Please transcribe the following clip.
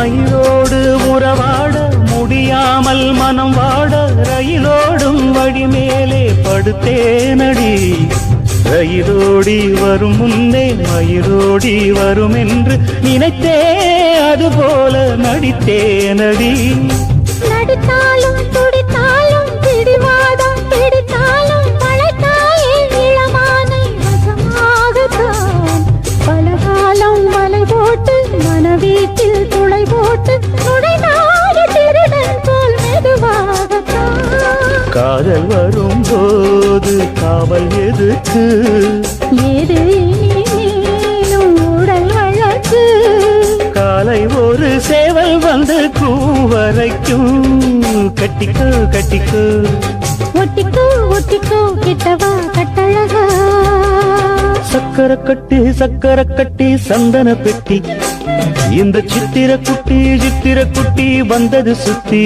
மயிலோடு உறவாட முடியாமல் மனம் வாட ரயிலோடும் வழி மேலே படுத்தேனடி. ரயிலோடி வரும் முன்னே மயிலோடி வரும் என்று நினைத்தே அதுபோல நடித்தேனடி. நடித்தாலும் காதல் வரும் போது காவல் எதுக்கு? இனிமேலும் உடல் வழக்கு. காலை ஒரு சேவல் வந்து கூவரைக்கும் கட்டிக்கோ கட்டிக்கோ. ஒட்டிக்கோ ஒட்டிக்கோ கிட்டவா கட்டழகா. சக்கர கட்டி சக்கர கட்டி சந்தன பெட்டி. இந்த சித்திர குட்டி சித்திர குட்டி வந்தது சுத்தி.